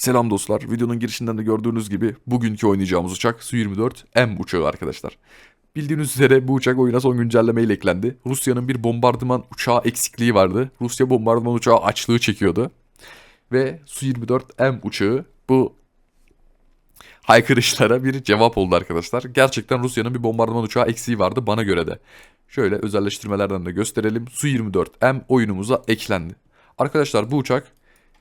Selam dostlar. Videonun girişinden de gördüğünüz gibi bugünkü oynayacağımız uçak Su-24M uçağı arkadaşlar. Bildiğiniz üzere bu uçak oyuna son güncelleme ile eklendi. Rusya'nın bir bombardıman uçağı eksikliği vardı. Rusya bombardıman uçağı açlığı çekiyordu. Ve Su-24M uçağı bu haykırışlara bir cevap oldu arkadaşlar. Gerçekten Rusya'nın bir bombardıman uçağı eksiği vardı bana göre de. Şöyle özelleştirmelerden de gösterelim. Su-24M oyunumuza eklendi. Arkadaşlar bu uçak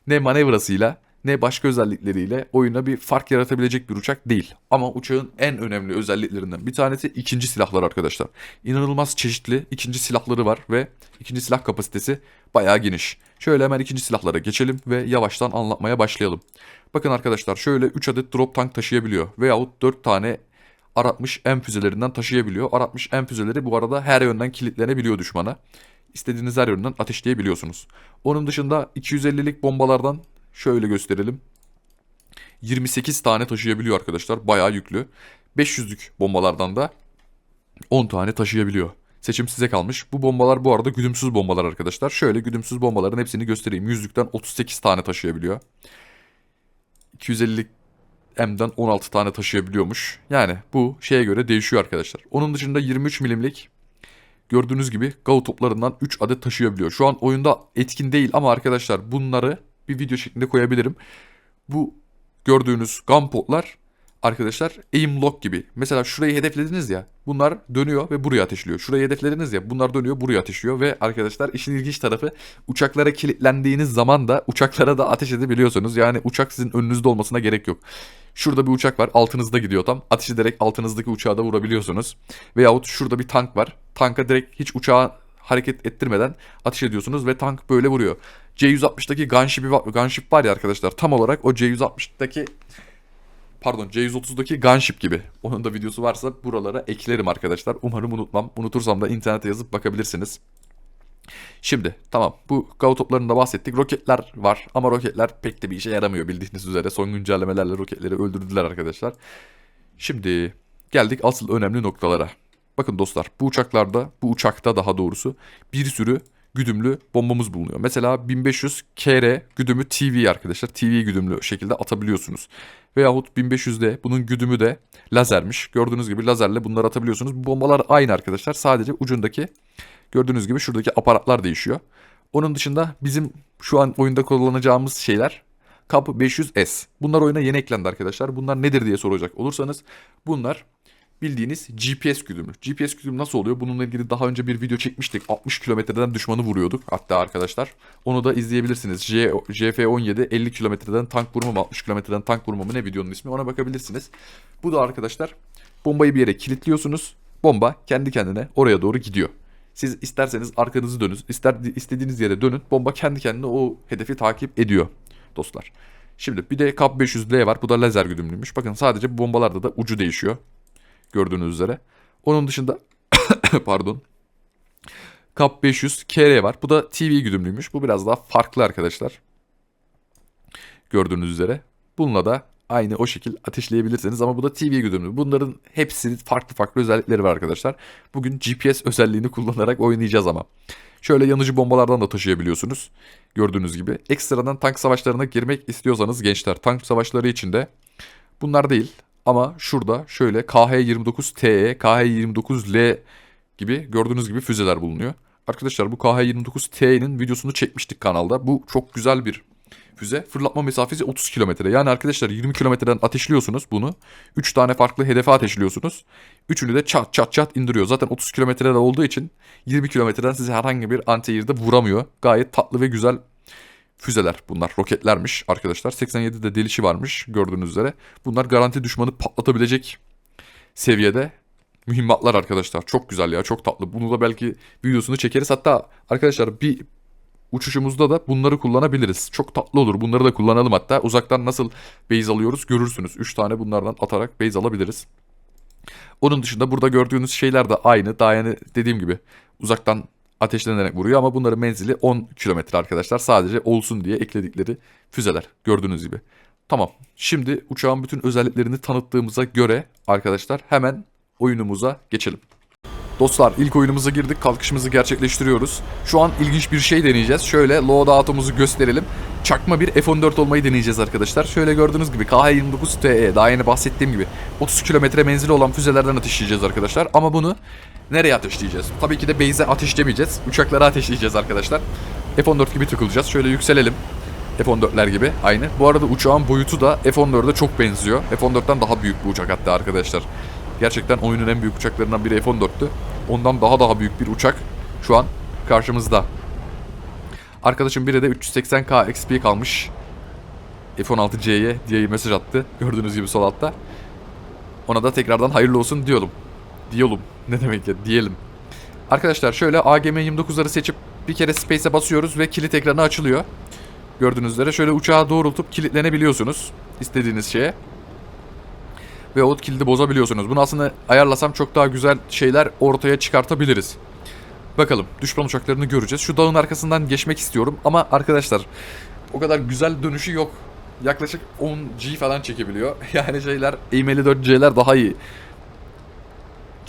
ne manevrasıyla ne başka özellikleriyle oyuna bir fark yaratabilecek bir uçak değil. Ama uçağın en önemli özelliklerinden bir tanesi ikinci silahlar arkadaşlar. İnanılmaz çeşitli ikinci silahları var ve ikinci silah kapasitesi bayağı geniş. Şöyle hemen ikinci silahlara geçelim ve yavaştan anlatmaya başlayalım. Bakın arkadaşlar şöyle 3 adet drop tank taşıyabiliyor veyahut 4 tane R60M füzelerinden taşıyabiliyor. R60M füzeleri bu arada her yönden kilitlenebiliyor düşmana. İstediğiniz her yönden ateşleyebiliyorsunuz. Onun dışında 250'lik bombalardan şöyle gösterelim. 28 tane taşıyabiliyor arkadaşlar. Bayağı yüklü. 500'lük bombalardan da 10 tane taşıyabiliyor. Seçim size kalmış. Bu bombalar bu arada güdümsüz bombalar arkadaşlar. Şöyle güdümsüz bombaların hepsini göstereyim. Yüzlükten 38 tane taşıyabiliyor. 250'lik M'den 16 tane taşıyabiliyormuş. Yani bu şeye göre değişiyor arkadaşlar. Onun dışında 23 milimlik gördüğünüz gibi Gau toplarından 3 adet taşıyabiliyor. Şu an oyunda etkin değil ama arkadaşlar bunları bir video şeklinde koyabilirim. Bu gördüğünüz gun potlar arkadaşlar aim lock gibi. Mesela şurayı hedeflediniz ya bunlar dönüyor ve buraya ateşliyor. Şurayı hedeflediniz ya bunlar dönüyor buraya ateşliyor ve arkadaşlar işin ilginç tarafı uçaklara kilitlendiğiniz zaman da uçaklara da ateş edebiliyorsunuz. Yani uçak sizin önünüzde olmasına gerek yok. Şurada bir uçak var altınızda gidiyor tam. Ateş ederek altınızdaki uçağa da vurabiliyorsunuz. Veyahut şurada bir tank var. Tanka direkt hiç uçağı hareket ettirmeden ateş ediyorsunuz ve tank böyle vuruyor. C160'daki gunship, gunship var ya arkadaşlar tam olarak o C160'daki pardon C130'daki gunship gibi. Onun da videosu varsa buralara eklerim arkadaşlar. Umarım unutmam. Unutursam da internete yazıp bakabilirsiniz. Şimdi tamam bu toplarında bahsettik. Roketler var ama roketler pek de bir işe yaramıyor bildiğiniz üzere. Son güncellemelerle roketleri öldürdüler arkadaşlar. Şimdi geldik asıl önemli noktalara. Bakın dostlar bu uçaklarda, bu uçakta daha doğrusu bir sürü güdümlü bombamız bulunuyor. Mesela 1500 KR güdümü TV arkadaşlar. TV güdümlü şekilde atabiliyorsunuz. Veyahut 1500'de bunun güdümü de lazermiş. Gördüğünüz gibi lazerle bunları atabiliyorsunuz. Bu bombalar aynı arkadaşlar. Sadece ucundaki gördüğünüz gibi şuradaki aparatlar değişiyor. Onun dışında bizim şu an oyunda kullanacağımız şeyler KAP 500S. Bunlar oyuna yeni eklendi arkadaşlar. Bunlar nedir diye soracak olursanız bunlar bildiğiniz GPS güdümü. GPS güdümü nasıl oluyor? Bununla ilgili daha önce bir video çekmiştik. 60 kilometreden düşmanı vuruyorduk hatta arkadaşlar. Onu da izleyebilirsiniz. J, JF17 50 kilometreden tank vurma mı 60 kilometreden tank vurma mı ne videonun ismi ona bakabilirsiniz. Bu da arkadaşlar bombayı bir yere kilitliyorsunuz. Bomba kendi kendine oraya doğru gidiyor. Siz isterseniz arkanızı dönün, ister istediğiniz yere dönün. Bomba kendi kendine o hedefi takip ediyor dostlar. Şimdi bir de KAP 500L var. Bu da lazer güdümlüymüş. Bakın sadece bombalarda da ucu değişiyor. Gördüğünüz üzere. Onun dışında pardon. KAP 500 KR var. Bu da TV güdümlüymüş. Bu biraz daha farklı arkadaşlar. Gördüğünüz üzere. Bununla da aynı o şekil ateşleyebilirsiniz ama bu da TV güdümlü. Bunların hepsinin farklı farklı özellikleri var arkadaşlar. Bugün GPS özelliğini kullanarak oynayacağız ama. Şöyle yanıcı bombalardan da taşıyabiliyorsunuz. Gördüğünüz gibi. Ekstradan tank savaşlarına girmek istiyorsanız gençler tank savaşları içinde bunlar değil. Ama şurada şöyle KH-29TE, KH-29L gibi gördüğünüz gibi füzeler bulunuyor. Arkadaşlar bu KH-29T'nin videosunu çekmiştik kanalda. Bu çok güzel bir füze. Fırlatma mesafesi 30 kilometre. Yani arkadaşlar 20 kilometreden ateşliyorsunuz bunu. 3 tane farklı hedefe ateşliyorsunuz. Üçünü de çat çat çat indiriyor. Zaten 30 kilometrede olduğu için 20 kilometreden size herhangi bir anti vuramıyor. Gayet tatlı ve güzel füzeler bunlar. Roketlermiş arkadaşlar. 87'de delişi varmış gördüğünüz üzere. Bunlar garanti düşmanı patlatabilecek seviyede mühimmatlar arkadaşlar. Çok güzel ya çok tatlı. Bunu da belki videosunu çekeriz. Hatta arkadaşlar bir uçuşumuzda da bunları kullanabiliriz. Çok tatlı olur. Bunları da kullanalım hatta. Uzaktan nasıl base alıyoruz görürsünüz. 3 tane bunlardan atarak base alabiliriz. Onun dışında burada gördüğünüz şeyler de aynı. Daha yani dediğim gibi uzaktan ateşlenerek vuruyor ama bunların menzili 10 kilometre arkadaşlar. Sadece olsun diye ekledikleri füzeler gördüğünüz gibi. Tamam. Şimdi uçağın bütün özelliklerini tanıttığımıza göre arkadaşlar hemen oyunumuza geçelim. Dostlar ilk oyunumuza girdik. Kalkışımızı gerçekleştiriyoruz. Şu an ilginç bir şey deneyeceğiz. Şöyle loadout'umuzu gösterelim. Çakma bir F-14 olmayı deneyeceğiz arkadaşlar. Şöyle gördüğünüz gibi KH-29TE daha yeni bahsettiğim gibi 30 kilometre menzili olan füzelerden ateşleyeceğiz arkadaşlar. Ama bunu nereye ateşleyeceğiz? Tabii ki de base'e ateşlemeyeceğiz. Uçaklara ateşleyeceğiz arkadaşlar. F-14 gibi takılacağız. Şöyle yükselelim. F-14'ler gibi aynı. Bu arada uçağın boyutu da F-14'e çok benziyor. F-14'ten daha büyük bu uçak hatta arkadaşlar. Gerçekten oyunun en büyük uçaklarından biri F-14'tü. Ondan daha daha büyük bir uçak şu an karşımızda. Arkadaşım biri de 380k XP kalmış. F-16C'ye diye mesaj attı. Gördüğünüz gibi sol altta. Ona da tekrardan hayırlı olsun diyorum. Diyorum. Ne demek ya diyelim. Arkadaşlar şöyle AGM-29'ları seçip bir kere Space'e basıyoruz ve kilit ekranı açılıyor. Gördüğünüz üzere şöyle uçağı doğrultup kilitlenebiliyorsunuz istediğiniz şeye. Ve o kilidi bozabiliyorsunuz. Bunu aslında ayarlasam çok daha güzel şeyler ortaya çıkartabiliriz. Bakalım düşman uçaklarını göreceğiz. Şu dağın arkasından geçmek istiyorum ama arkadaşlar o kadar güzel dönüşü yok. Yaklaşık 10 G falan çekebiliyor. Yani şeyler AIM-54C'ler daha iyi.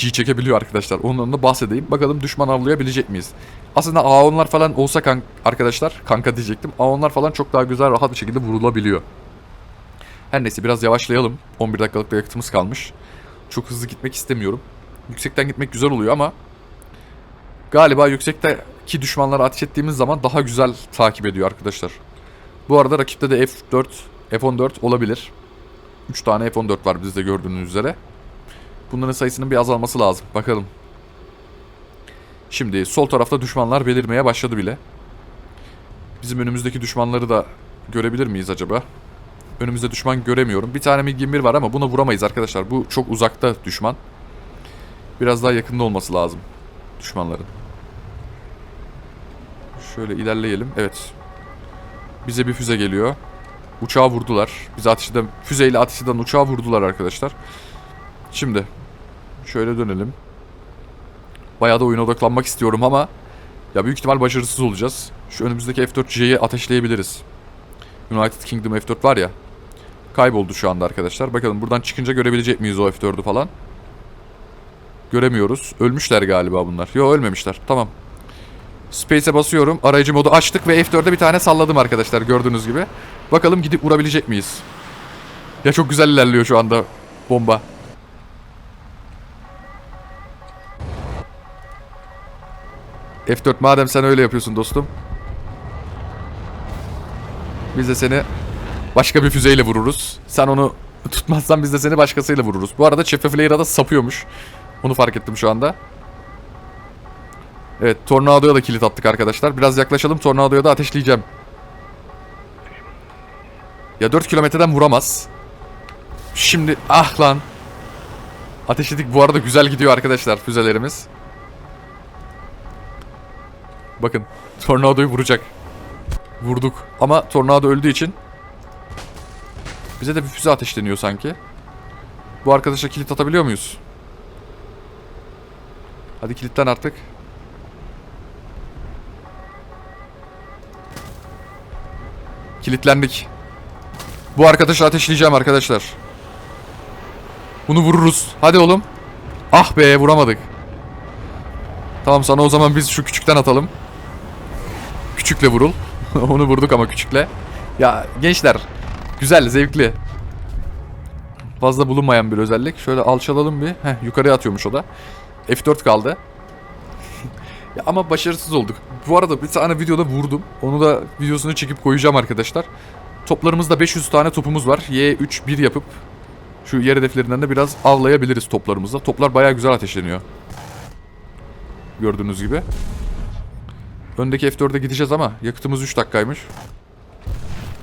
G çekebiliyor arkadaşlar. Ondan da bahsedeyim. Bakalım düşman avlayabilecek miyiz? Aslında A10'lar falan olsa kan arkadaşlar kanka diyecektim. A10'lar falan çok daha güzel rahat bir şekilde vurulabiliyor. Her neyse biraz yavaşlayalım. 11 dakikalık bir yakıtımız kalmış. Çok hızlı gitmek istemiyorum. Yüksekten gitmek güzel oluyor ama galiba yüksekteki düşmanlara ateş ettiğimiz zaman daha güzel takip ediyor arkadaşlar. Bu arada rakipte de F4, F14 olabilir. 3 tane F14 var bizde gördüğünüz üzere. Bunların sayısının bir azalması lazım. Bakalım. Şimdi sol tarafta düşmanlar belirmeye başladı bile. Bizim önümüzdeki düşmanları da görebilir miyiz acaba? Önümüzde düşman göremiyorum. Bir tane MiG-21 var ama buna vuramayız arkadaşlar. Bu çok uzakta düşman. Biraz daha yakında olması lazım düşmanların. Şöyle ilerleyelim. Evet. Bize bir füze geliyor. Uçağı vurdular. Biz ateş eden, füzeyle ateş eden uçağı vurdular arkadaşlar. Şimdi şöyle dönelim. Bayağı da oyuna odaklanmak istiyorum ama ya büyük ihtimal başarısız olacağız. Şu önümüzdeki F4C'yi ateşleyebiliriz. United Kingdom F4 var ya. Kayboldu şu anda arkadaşlar. Bakalım buradan çıkınca görebilecek miyiz o F4'ü falan. Göremiyoruz. Ölmüşler galiba bunlar. Yo ölmemişler. Tamam. Space'e basıyorum. Arayıcı modu açtık ve F4'e bir tane salladım arkadaşlar gördüğünüz gibi. Bakalım gidip vurabilecek miyiz? Ya çok güzel ilerliyor şu anda bomba. F4 madem sen öyle yapıyorsun dostum. Biz de seni başka bir füzeyle vururuz. Sen onu tutmazsan biz de seni başkasıyla vururuz. Bu arada Chefe Flare'a da sapıyormuş. Onu fark ettim şu anda. Evet Tornado'ya da kilit attık arkadaşlar. Biraz yaklaşalım Tornado'ya da ateşleyeceğim. Ya 4 kilometreden vuramaz. Şimdi ah lan. Ateşledik bu arada güzel gidiyor arkadaşlar füzelerimiz. Bakın Tornado'yu vuracak. Vurduk. Ama Tornado öldüğü için bize de bir füze ateşleniyor sanki. Bu arkadaşa kilit atabiliyor muyuz? Hadi kilitten artık. Kilitlendik. Bu arkadaşı ateşleyeceğim arkadaşlar. Bunu vururuz. Hadi oğlum. Ah be vuramadık. Tamam sana o zaman biz şu küçükten atalım. Küçükle vurul. Onu vurduk ama küçükle. Ya gençler güzel zevkli. Fazla bulunmayan bir özellik. Şöyle alçalalım bir. Heh, yukarıya atıyormuş o da. F4 kaldı. ya ama başarısız olduk. Bu arada bir tane videoda vurdum. Onu da videosunu çekip koyacağım arkadaşlar. Toplarımızda 500 tane topumuz var. Y3 1 yapıp şu yer hedeflerinden de biraz avlayabiliriz toplarımızla. Toplar bayağı güzel ateşleniyor. Gördüğünüz gibi. Öndeki F4'e gideceğiz ama yakıtımız 3 dakikaymış.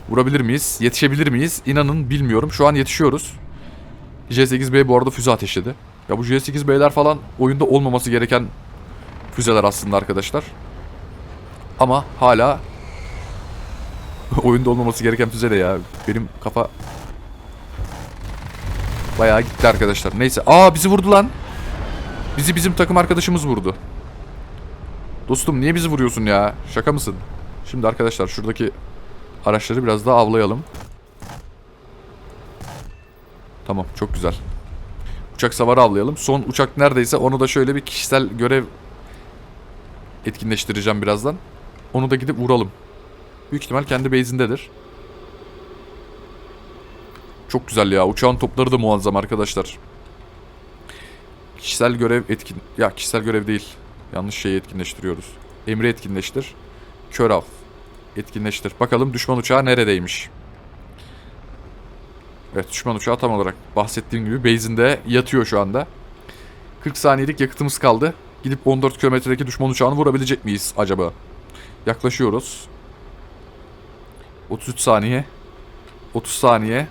Vurabilir miyiz? Yetişebilir miyiz? İnanın bilmiyorum. Şu an yetişiyoruz. J8B bu arada füze ateşledi. Ya bu J8B'ler falan oyunda olmaması gereken füzeler aslında arkadaşlar. Ama hala oyunda olmaması gereken füze de ya. Benim kafa bayağı gitti arkadaşlar. Neyse. Aa bizi vurdu lan. Bizi bizim takım arkadaşımız vurdu. Dostum niye bizi vuruyorsun ya? Şaka mısın? Şimdi arkadaşlar şuradaki araçları biraz daha avlayalım. Tamam çok güzel. Uçak savarı avlayalım. Son uçak neredeyse onu da şöyle bir kişisel görev etkinleştireceğim birazdan. Onu da gidip vuralım. Büyük ihtimal kendi base'indedir. Çok güzel ya. Uçağın topları da muazzam arkadaşlar. Kişisel görev etkin... Ya kişisel görev değil. Yanlış şeyi etkinleştiriyoruz. Emri etkinleştir. Kör av. Etkinleştir. Bakalım düşman uçağı neredeymiş. Evet düşman uçağı tam olarak bahsettiğim gibi base'inde yatıyor şu anda. 40 saniyelik yakıtımız kaldı. Gidip 14 kilometredeki düşman uçağını vurabilecek miyiz acaba? Yaklaşıyoruz. 33 saniye. 30 saniye.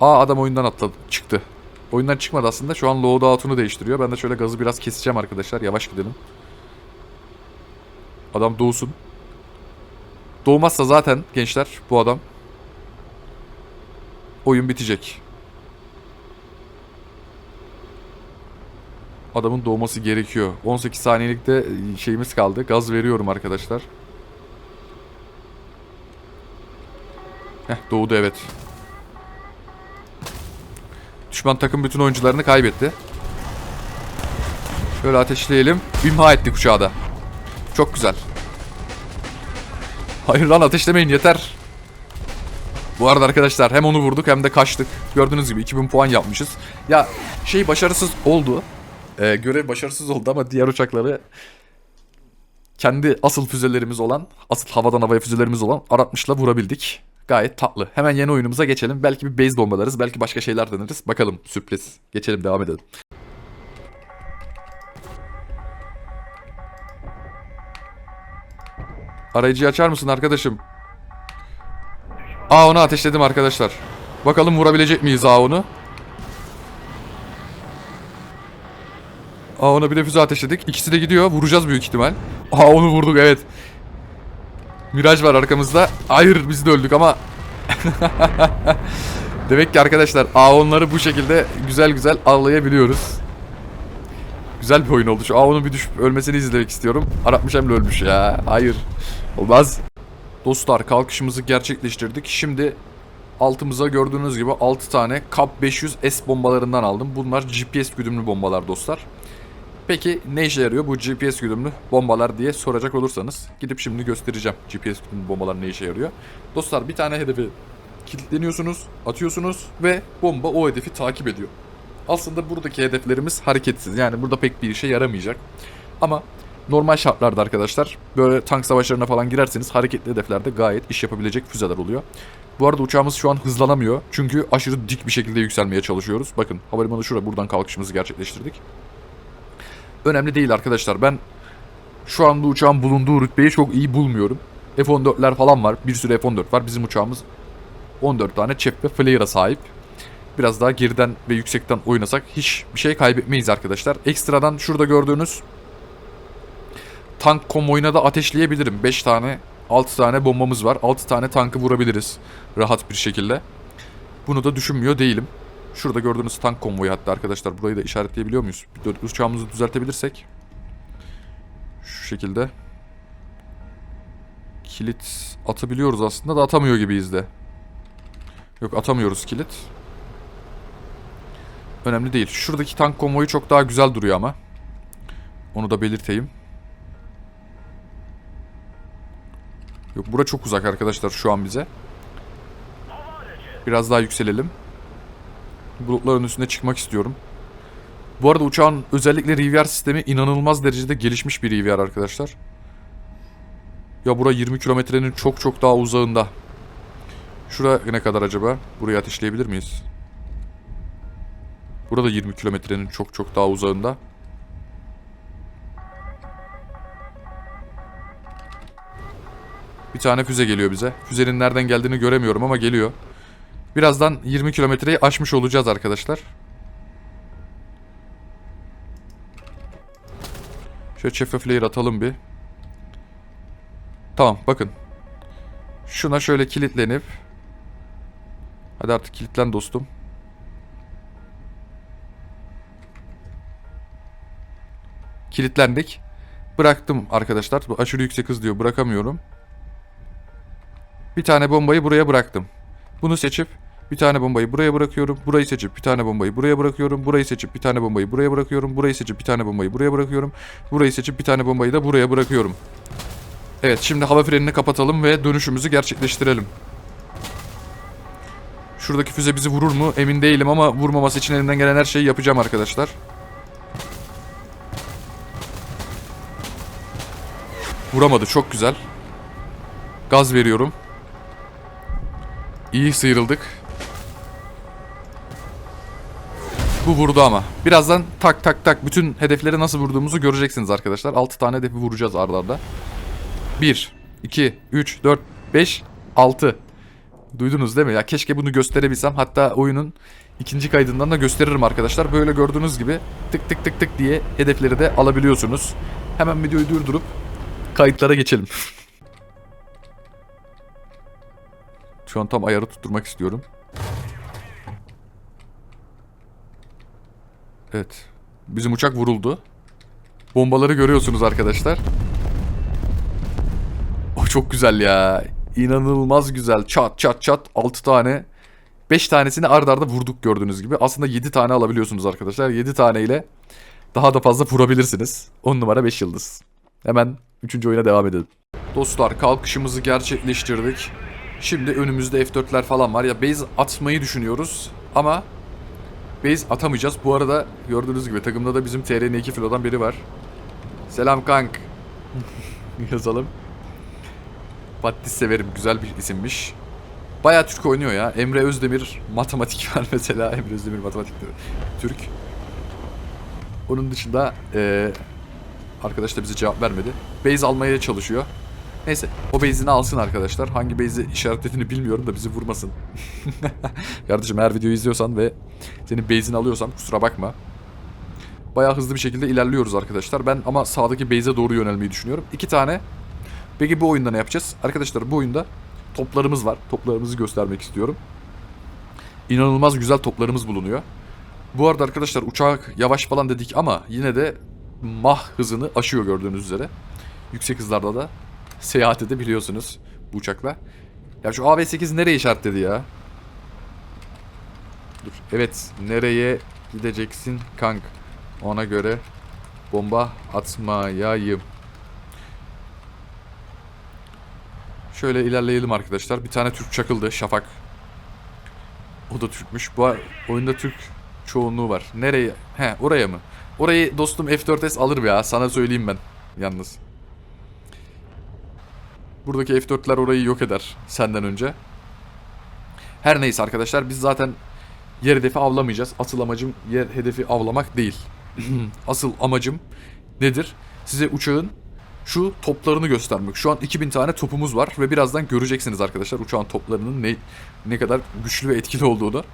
Aa adam oyundan atladı. Çıktı. Oyundan çıkmadı aslında. Şu an loadout'unu değiştiriyor. Ben de şöyle gazı biraz keseceğim arkadaşlar. Yavaş gidelim. Adam doğsun. Doğmazsa zaten gençler bu adam oyun bitecek. Adamın doğması gerekiyor. 18 saniyelik de şeyimiz kaldı. Gaz veriyorum arkadaşlar. Heh doğdu evet. Düşman takım bütün oyuncularını kaybetti. Şöyle ateşleyelim. İmha ettik uçağı da. Çok güzel. Hayır lan ateşlemeyin yeter. Bu arada arkadaşlar hem onu vurduk hem de kaçtık. Gördüğünüz gibi 2000 puan yapmışız. Ya şey başarısız oldu. Ee, görev başarısız oldu ama diğer uçakları kendi asıl füzelerimiz olan, asıl havadan havaya füzelerimiz olan Aratmış'la vurabildik. Gayet tatlı. Hemen yeni oyunumuza geçelim. Belki bir base bombalarız, belki başka şeyler deneriz. Bakalım sürpriz. Geçelim devam edelim. Arayıcıyı açar mısın arkadaşım? Aa onu ateşledim arkadaşlar. Bakalım vurabilecek miyiz Aa onu? Aa ona bir de füze ateşledik. İkisi de gidiyor. Vuracağız büyük ihtimal. Aa onu vurduk evet. Miraj var arkamızda. Hayır biz de öldük ama. Demek ki arkadaşlar A10'ları bu şekilde güzel güzel avlayabiliyoruz. Güzel bir oyun oldu. Şu A10'un bir düşüp ölmesini izlemek istiyorum. Aratmış hem de ölmüş ya. Hayır. Olmaz. Dostlar kalkışımızı gerçekleştirdik. Şimdi altımıza gördüğünüz gibi 6 tane KAP 500 S bombalarından aldım. Bunlar GPS güdümlü bombalar dostlar. Peki ne işe yarıyor bu GPS güdümlü bombalar diye soracak olursanız gidip şimdi göstereceğim GPS güdümlü bombalar ne işe yarıyor. Dostlar bir tane hedefi kilitleniyorsunuz, atıyorsunuz ve bomba o hedefi takip ediyor. Aslında buradaki hedeflerimiz hareketsiz. Yani burada pek bir işe yaramayacak. Ama normal şartlarda arkadaşlar böyle tank savaşlarına falan girerseniz hareketli hedeflerde gayet iş yapabilecek füzeler oluyor. Bu arada uçağımız şu an hızlanamıyor. Çünkü aşırı dik bir şekilde yükselmeye çalışıyoruz. Bakın havalimanı şurada buradan kalkışımızı gerçekleştirdik. Önemli değil arkadaşlar. Ben şu anda uçağın bulunduğu rütbeyi çok iyi bulmuyorum. F-14'ler falan var. Bir sürü F-14 var. Bizim uçağımız 14 tane çep ve flare'a sahip. Biraz daha geriden ve yüksekten oynasak hiç bir şey kaybetmeyiz arkadaşlar. Ekstradan şurada gördüğünüz tank konvoyuna da ateşleyebilirim. 5 tane 6 tane bombamız var. 6 tane tankı vurabiliriz rahat bir şekilde. Bunu da düşünmüyor değilim. Şurada gördüğünüz tank konvoyu hatta arkadaşlar burayı da işaretleyebiliyor muyuz? Bir uçağımızı düzeltebilirsek. Şu şekilde. Kilit atabiliyoruz aslında da atamıyor gibiyiz de. Yok atamıyoruz kilit. Önemli değil. Şuradaki tank konvoyu çok daha güzel duruyor ama. Onu da belirteyim. Yok bura çok uzak arkadaşlar şu an bize. Biraz daha yükselelim. Bulutların üstüne çıkmak istiyorum. Bu arada uçağın özellikle Riviera sistemi inanılmaz derecede gelişmiş bir Riviera arkadaşlar. Ya bura 20 kilometrenin çok çok daha uzağında. Şura ne kadar acaba? Burayı ateşleyebilir miyiz? Burada 20 kilometrenin çok çok daha uzağında. Bir tane füze geliyor bize. Füzenin nereden geldiğini göremiyorum ama geliyor. Birazdan 20 kilometreyi aşmış olacağız arkadaşlar. Şöyle çefe flare atalım bir. Tamam bakın. Şuna şöyle kilitlenip. Hadi artık kilitlen dostum. Kilitlendik. Bıraktım arkadaşlar. Bu aşırı yüksek hız diyor. Bırakamıyorum. Bir tane bombayı buraya bıraktım. Bunu seçip bir tane bombayı buraya bırakıyorum. Burayı seçip bir tane bombayı buraya bırakıyorum. Burayı seçip bir tane bombayı buraya bırakıyorum. Burayı seçip bir tane bombayı buraya bırakıyorum. Burayı seçip bir tane bombayı da buraya bırakıyorum. Evet şimdi hava frenini kapatalım ve dönüşümüzü gerçekleştirelim. Şuradaki füze bizi vurur mu emin değilim ama vurmaması için elimden gelen her şeyi yapacağım arkadaşlar. Vuramadı çok güzel. Gaz veriyorum. İyi sıyrıldık. Bu vurdu ama. Birazdan tak tak tak bütün hedefleri nasıl vurduğumuzu göreceksiniz arkadaşlar. 6 tane hedefi vuracağız ardarda. arda. 1, 2, 3, 4, 5, 6. Duydunuz değil mi? Ya keşke bunu gösterebilsem. Hatta oyunun ikinci kaydından da gösteririm arkadaşlar. Böyle gördüğünüz gibi tık tık tık tık diye hedefleri de alabiliyorsunuz. Hemen videoyu durdurup kayıtlara geçelim. Şu an tam ayarı tutturmak istiyorum. Evet. Bizim uçak vuruldu. Bombaları görüyorsunuz arkadaşlar. O çok güzel ya. İnanılmaz güzel. Çat çat çat 6 tane. 5 tanesini ard arda vurduk gördüğünüz gibi. Aslında 7 tane alabiliyorsunuz arkadaşlar. 7 taneyle daha da fazla vurabilirsiniz. 10 numara 5 yıldız. Hemen 3. oyuna devam edelim. Dostlar kalkışımızı gerçekleştirdik. Şimdi önümüzde F4'ler falan var. Ya base atmayı düşünüyoruz ama base atamayacağız. Bu arada gördüğünüz gibi takımda da bizim TRN2 filodan biri var. Selam kank. Yazalım. Battis severim. Güzel bir isimmiş. Bayağı Türk oynuyor ya. Emre Özdemir matematik var mesela. Emre Özdemir matematik Türk. Onun dışında eee arkadaş da bize cevap vermedi. Base almaya çalışıyor. Neyse o base'ini alsın arkadaşlar. Hangi base'i işaretlediğini bilmiyorum da bizi vurmasın. Kardeşim eğer videoyu izliyorsan ve senin base'ini alıyorsam kusura bakma. Bayağı hızlı bir şekilde ilerliyoruz arkadaşlar. Ben ama sağdaki base'e doğru yönelmeyi düşünüyorum. İki tane. Peki bu oyunda ne yapacağız? Arkadaşlar bu oyunda toplarımız var. Toplarımızı göstermek istiyorum. İnanılmaz güzel toplarımız bulunuyor. Bu arada arkadaşlar uçak yavaş falan dedik ama yine de mah hızını aşıyor gördüğünüz üzere. Yüksek hızlarda da seyahat edebiliyorsunuz bu uçakla. Ya şu AB8 nereye işaretledi ya? Dur. Evet, nereye gideceksin kank? Ona göre bomba atmayayım. Şöyle ilerleyelim arkadaşlar. Bir tane Türk çakıldı. Şafak. O da Türkmüş. Bu oyunda Türk çoğunluğu var. Nereye? He oraya mı? Orayı dostum F4S alır ya. Sana söyleyeyim ben. Yalnız. Buradaki F4'ler orayı yok eder senden önce. Her neyse arkadaşlar biz zaten yer hedefi avlamayacağız. Asıl amacım yer hedefi avlamak değil. Asıl amacım nedir? Size uçağın şu toplarını göstermek. Şu an 2000 tane topumuz var ve birazdan göreceksiniz arkadaşlar uçağın toplarının ne ne kadar güçlü ve etkili olduğunu.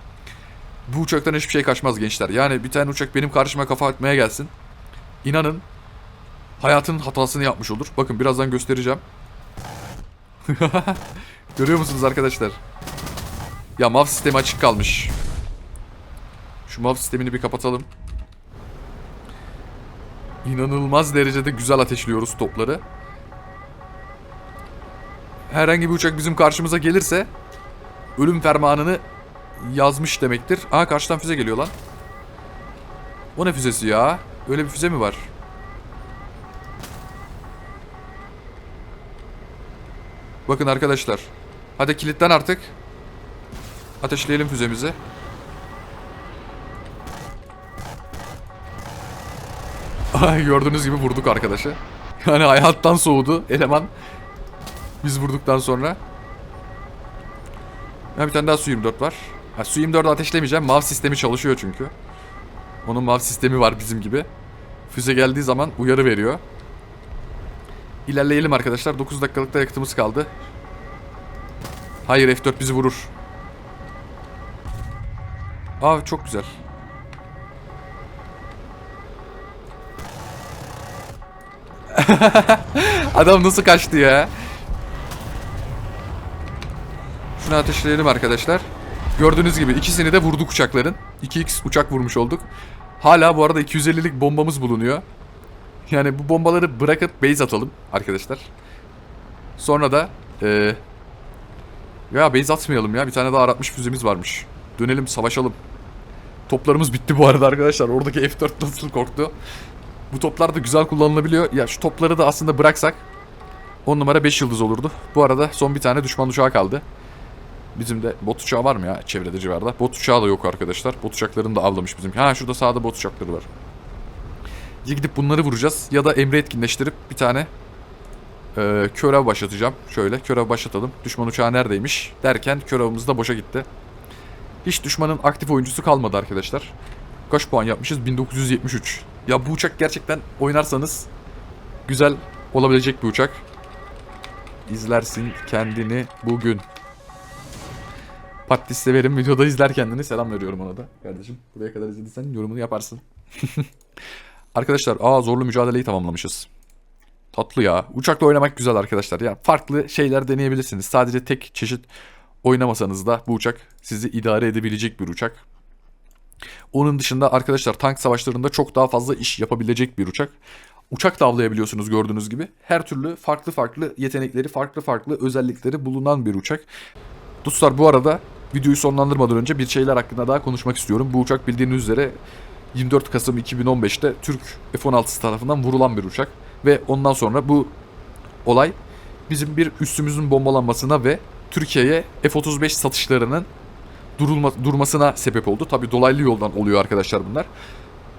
Bu uçaktan hiçbir şey kaçmaz gençler. Yani bir tane uçak benim karşıma kafa atmaya gelsin. İnanın hayatın hatasını yapmış olur. Bakın birazdan göstereceğim. Görüyor musunuz arkadaşlar? Ya MAV sistemi açık kalmış. Şu MAV sistemini bir kapatalım. İnanılmaz derecede güzel ateşliyoruz topları. Herhangi bir uçak bizim karşımıza gelirse ölüm fermanını yazmış demektir. Aa karşıdan füze geliyor lan. O ne füzesi ya? Öyle bir füze mi var? Bakın arkadaşlar. Hadi kilitlen artık. Ateşleyelim füzemizi. Gördüğünüz gibi vurduk arkadaşı. Yani hayattan soğudu eleman. Biz vurduktan sonra. Ya bir tane daha su 24 var. Ha, su 24'ü ateşlemeyeceğim. Mav sistemi çalışıyor çünkü. Onun mav sistemi var bizim gibi. Füze geldiği zaman uyarı veriyor. İlerleyelim arkadaşlar. 9 dakikalık da yakıtımız kaldı. Hayır F4 bizi vurur. Aa çok güzel. Adam nasıl kaçtı ya? Şunu ateşleyelim arkadaşlar. Gördüğünüz gibi ikisini de vurduk uçakların. 2x uçak vurmuş olduk. Hala bu arada 250'lik bombamız bulunuyor. Yani bu bombaları bırakıp base atalım arkadaşlar. Sonra da eee ya base atmayalım ya. Bir tane daha aratmış füzemiz varmış. Dönelim savaşalım. Toplarımız bitti bu arada arkadaşlar. Oradaki F4 nasıl korktu. Bu toplar da güzel kullanılabiliyor. Ya şu topları da aslında bıraksak 10 numara 5 yıldız olurdu. Bu arada son bir tane düşman uçağı kaldı. Bizim de bot uçağı var mı ya çevrede civarda? Bot uçağı da yok arkadaşlar. Bot uçaklarını da avlamış bizim. Ha şurada sağda bot uçakları var. Ya gidip bunları vuracağız ya da emre etkinleştirip bir tane e, körev başlatacağım. Şöyle körev başlatalım. Düşman uçağı neredeymiş derken körevimiz de boşa gitti. Hiç düşmanın aktif oyuncusu kalmadı arkadaşlar. Kaç puan yapmışız? 1973. Ya bu uçak gerçekten oynarsanız güzel olabilecek bir uçak. İzlersin kendini bugün. Patlis severim videoda izler kendini. Selam veriyorum ona da. Kardeşim buraya kadar izlediysen yorumunu yaparsın. arkadaşlar aa zorlu mücadeleyi tamamlamışız. Tatlı ya. Uçakla oynamak güzel arkadaşlar. Ya farklı şeyler deneyebilirsiniz. Sadece tek çeşit oynamasanız da bu uçak sizi idare edebilecek bir uçak. Onun dışında arkadaşlar tank savaşlarında çok daha fazla iş yapabilecek bir uçak. Uçak da avlayabiliyorsunuz gördüğünüz gibi. Her türlü farklı farklı yetenekleri, farklı farklı özellikleri bulunan bir uçak. Dostlar bu arada videoyu sonlandırmadan önce bir şeyler hakkında daha konuşmak istiyorum. Bu uçak bildiğiniz üzere 24 Kasım 2015'te Türk F-16'sı tarafından vurulan bir uçak. Ve ondan sonra bu olay bizim bir üssümüzün bombalanmasına ve Türkiye'ye F-35 satışlarının durulma, durmasına sebep oldu. Tabi dolaylı yoldan oluyor arkadaşlar bunlar.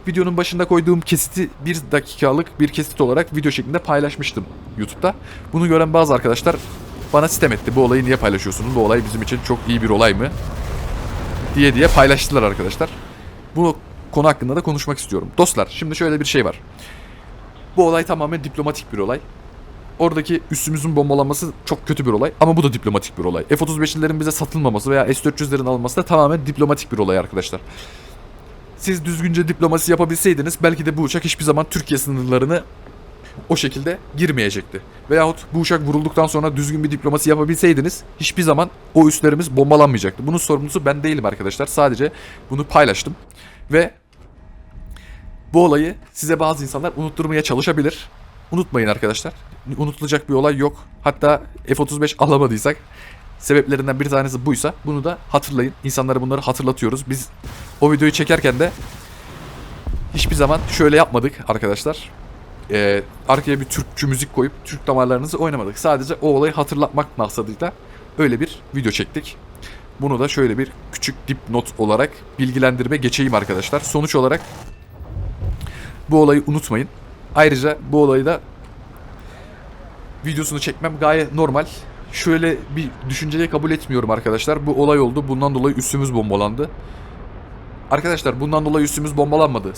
Videonun başında koyduğum kesiti bir dakikalık bir kesit olarak video şeklinde paylaşmıştım YouTube'da. Bunu gören bazı arkadaşlar bana sitem etti. Bu olayı niye paylaşıyorsunuz? Bu olay bizim için çok iyi bir olay mı? Diye diye paylaştılar arkadaşlar. Bu konu hakkında da konuşmak istiyorum. Dostlar şimdi şöyle bir şey var. Bu olay tamamen diplomatik bir olay. Oradaki üssümüzün bombalanması çok kötü bir olay ama bu da diplomatik bir olay. F-35'lilerin bize satılmaması veya S-400'lerin alınması da tamamen diplomatik bir olay arkadaşlar. Siz düzgünce diplomasi yapabilseydiniz belki de bu uçak hiçbir zaman Türkiye sınırlarını o şekilde girmeyecekti. Veyahut bu uçak vurulduktan sonra düzgün bir diplomasi yapabilseydiniz hiçbir zaman o üslerimiz bombalanmayacaktı. Bunun sorumlusu ben değilim arkadaşlar. Sadece bunu paylaştım. Ve bu olayı size bazı insanlar unutturmaya çalışabilir. Unutmayın arkadaşlar. Unutulacak bir olay yok. Hatta F-35 alamadıysak sebeplerinden bir tanesi buysa bunu da hatırlayın. İnsanlara bunları hatırlatıyoruz. Biz o videoyu çekerken de hiçbir zaman şöyle yapmadık arkadaşlar. Ee, arkaya bir Türkçü müzik koyup Türk damarlarınızı oynamadık. Sadece o olayı hatırlatmak maksadıyla öyle bir video çektik. Bunu da şöyle bir küçük dipnot olarak bilgilendirme geçeyim arkadaşlar. Sonuç olarak bu olayı unutmayın. Ayrıca bu olayı da videosunu çekmem gayet normal. Şöyle bir düşünceyi kabul etmiyorum arkadaşlar. Bu olay oldu. Bundan dolayı üstümüz bombalandı. Arkadaşlar bundan dolayı üstümüz bombalanmadı.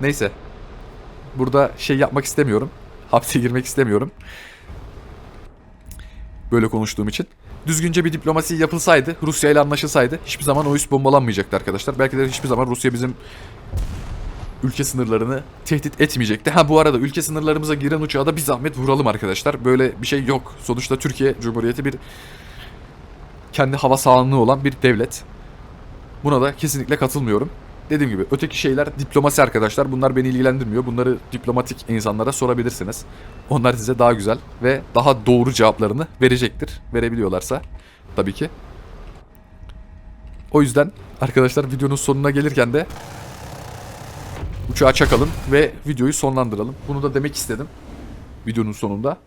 Neyse. Burada şey yapmak istemiyorum. Hapse girmek istemiyorum. Böyle konuştuğum için. Düzgünce bir diplomasi yapılsaydı, Rusya ile anlaşılsaydı hiçbir zaman o üs bombalanmayacaktı arkadaşlar. Belki de hiçbir zaman Rusya bizim ülke sınırlarını tehdit etmeyecekti. Ha bu arada ülke sınırlarımıza giren uçağı da bir zahmet vuralım arkadaşlar. Böyle bir şey yok. Sonuçta Türkiye Cumhuriyeti bir kendi hava sahanlığı olan bir devlet. Buna da kesinlikle katılmıyorum. Dediğim gibi öteki şeyler diplomasi arkadaşlar. Bunlar beni ilgilendirmiyor. Bunları diplomatik insanlara sorabilirsiniz. Onlar size daha güzel ve daha doğru cevaplarını verecektir. Verebiliyorlarsa tabii ki. O yüzden arkadaşlar videonun sonuna gelirken de uçağa çakalım ve videoyu sonlandıralım. Bunu da demek istedim videonun sonunda.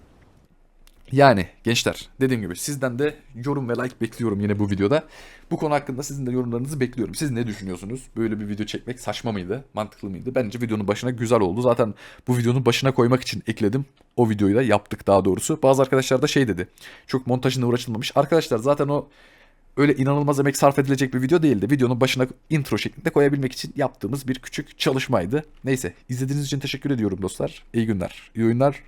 Yani gençler dediğim gibi sizden de yorum ve like bekliyorum yine bu videoda. Bu konu hakkında sizin de yorumlarınızı bekliyorum. Siz ne düşünüyorsunuz? Böyle bir video çekmek saçma mıydı? Mantıklı mıydı? Bence videonun başına güzel oldu. Zaten bu videonun başına koymak için ekledim. O videoyu da yaptık daha doğrusu. Bazı arkadaşlar da şey dedi. Çok montajına uğraşılmamış. Arkadaşlar zaten o öyle inanılmaz emek sarf edilecek bir video değildi. Videonun başına intro şeklinde koyabilmek için yaptığımız bir küçük çalışmaydı. Neyse izlediğiniz için teşekkür ediyorum dostlar. İyi günler, iyi oyunlar.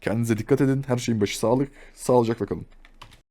Kendinize dikkat edin. Her şeyin başı sağlık. Sağlıcakla kalın.